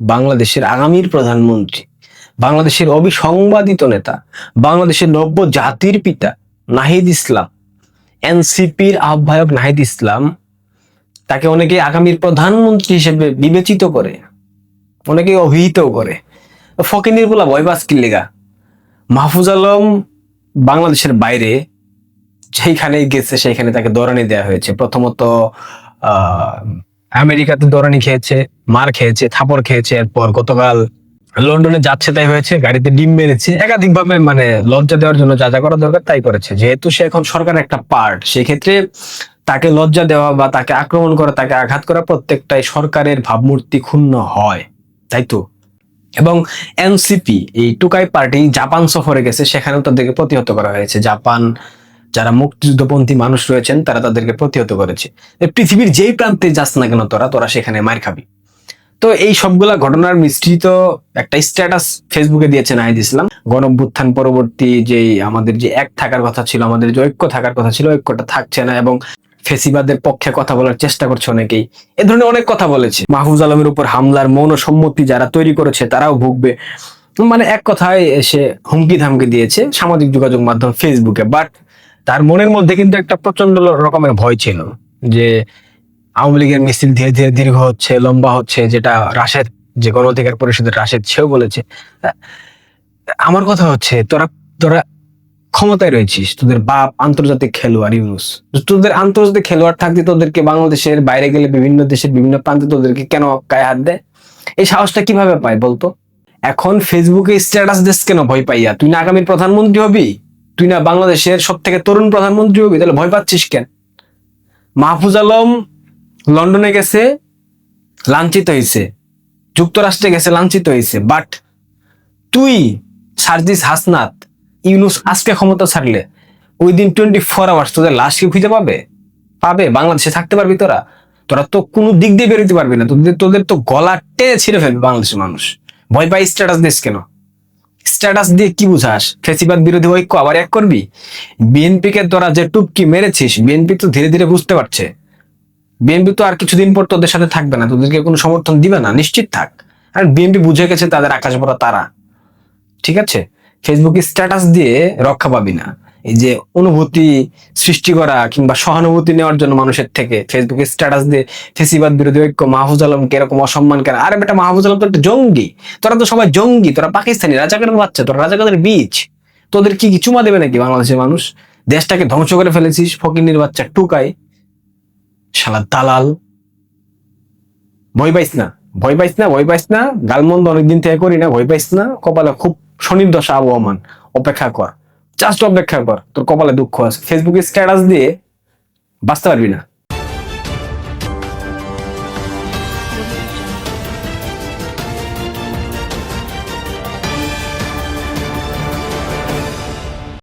বাংলাদেশের আগামীর প্রধানমন্ত্রী, বাংলাদেশের অবিসংবাদিত নেতা, বাংলাদেশের নব্য জাতির পিতা নাহিদ ইসলাম, এনসিপির আহ্বায়ক নাহিদ ইসলাম তাকে অনেকে আগামীর প্রধানমন্ত্রী হিসেবে বিবেচিত করে, অনেকে অভিহিত করে। ফকিনির বলা ভয় পাস লেগা? মাহফুজ আলম বাংলাদেশের বাইরে যেখানে গেছে সেইখানে তাকে দরানি দেওয়া হয়েছে। প্রথমত আমেরিকাতে দরানি খেয়েছে, মার খেয়েছে, থাপড় খেয়েছে এরপর গতকাল লন্ডনে যাচ্ছে তাই হয়েছে, গাড়িতে ডিম মেরেছে, একাধিকভাবে মানে লজ্জা দেওয়ার জন্য যা যা করা দরকার তাই করেছে। যেহেতু সে এখন সরকারের একটা পার্ট, সেক্ষেত্রে তাকে লজ্জা দেওয়া বা তাকে আক্রমণ করা, তাকে আঘাত করা প্রত্যেকটাই সরকারের ভাবমূর্তি ক্ষুণ্ণ হয়, তাই তো? এবং এনসিপি, এই টুকাই পার্টি জাপান সফরে গেছে, সেখানেও তাদেরকে প্রতিহত করা হয়েছে। জাপান যারা মুক্তিযুদ্ধপন্থী মানুষ রয়েছেন, তারা তাদেরকে প্রতিহত করেছে। পৃথিবীর যেই প্রান্তে যাস না কেন তোরা তোরা সেখানে মার খাবি। তো এই সবগুলা ঘটনার মিশ্রিত একটা স্ট্যাটাস ফেসবুকে দিয়েছেন নাহিদ ইসলাম। গণভ্যুত্থান পরবর্তী যে আমাদের যে এক থাকার কথা ছিল, আমাদের যে ঐক্য থাকার কথা ছিল, ঐক্যটা থাকছে না এবং ফেসিবাদের পক্ষে কথা বলার চেষ্টা করছে অনেকেই। এ ধরনের অনেক কথা বলেছে। মাহফুজ আলমের উপর হামলার মৌন সম্মতি যারা তৈরি করেছে, তারাও ভুগবে। মানে এক কথায় এসে হুমকি ধামকি দিয়েছে সামাজিক যোগাযোগ মাধ্যম ফেসবুকে। বাট তার মনের মধ্যে কিন্তু একটা প্রচণ্ড রকমের ভয় ছিল যে আওয়ামী লীগের মিছিল ধীরে ধীরে দীর্ঘ হচ্ছে, লম্বা হচ্ছে, যেটা রাশেদ, যে গণ অধিকার পরিষদের রাশেদ, সেও বলেছে। আমার কথা হচ্ছে, তোরা তোরা ক্ষমতায় রয়েছিস, তোদের বাপ আন্তর্জাতিক খেলোয়াড় ইউনুস। তোদের আন্তর্জাতিক খেলোয়াড় থাকতে তোদেরকে বাংলাদেশের বাইরে গেলে বিভিন্ন দেশের বিভিন্ন প্রান্তে তোদেরকে কেন গায়ে হাত দেয়? এই সাহসটা কীভাবে পায় বলতো? এখন ফেসবুকে স্ট্যাটাস দিস কেন ভয় পাইয়া? তুই না আগামীর প্রধানমন্ত্রী হবি? তুই না বাংলাদেশের সব থেকে তরুণ প্রধানমন্ত্রী হবি, তাহলে ভয় পাচ্ছিস কেন? মাহফুজ আলম লন্ডনে গেছে, লাঞ্ছিত হয়েছে। যুক্তরাষ্ট্রে গেছে, লাঞ্ছিত হয়েছে। বাট তুই, সার্জিস হাসনাত, ইউনুস আজকে ক্ষমতা ছাড়লে ওই দিন টোয়েন্টি ফোর আওয়ার্স তোদের লাশ কি খুঁজে পাবে? পাবে, বাংলাদেশে থাকতে পারবি তোরা। তোরা তো কোনো দিক দিয়ে বেরোতে পারবি না। তোদের তোদের তো গলা টেনে ছিঁড়ে ফেলবে বাংলাদেশের মানুষ। ভয় পাই স্ট্যাটাস দিস কেন? স্ট্যাটাস দিয়ে কি বুঝাস? ফেসিবাদ বিরোধী ঐক্য আবার এক করবি? বিএনপি কে তোরা যে টুপকি মেরেছিস, বিএনপি তো ধীরে ধীরে বুঝতে পারছে। বিএনপি তো আর কিছুদিন পর তোদের সাথে থাকবে না, তোদেরকে কোনো সমর্থন দিবে না, নিশ্চিত থাক। আর বিএনপি বুঝে গেছে তাদের আকাশ ভরা তারা। ঠিক আছে? ফেসবুকে স্ট্যাটাস দিয়ে রক্ষা পাবি না। যে অনুভূতি সৃষ্টি করা কিংবা সহানুভূতি নেওয়ার জন্য মানুষের থেকে ফেসবুকে স্ট্যাটাস দিয়ে ফেসিবাদ বিরোধী ঐক্য, মাহফুজ আলমকে এরকম অসম্মান কেন আরে বেটা, মাহফুজ আলম তো একটা জঙ্গি। তোরা তো সবাই জঙ্গি, তোরা পাকিস্তানি, রাজাকারের বাচ্চা, তোরা রাজাকারের বীজ। তোদের কি কি চুমা দেবে নাকি বাংলাদেশের মানুষ? দেশটাকে ধ্বংস করে ফেলেছিস ফকিনির বাচ্চা টুকাই শালা দালাল। ভয় পাইস না, ভয় পাইস না, ভয় পাইস না। গালমন্দ অনেকদিন থেকে করি না, ভয় পাইস না। কপালে খুব শনির্দশা আবহমান। অপেক্ষা কর। জাস্ট অপেক্ষা কর তোর কপালে দুঃখ আছে। ফেসবুকে স্ট্যাটাস দিয়ে বাঁচতে পারবি না।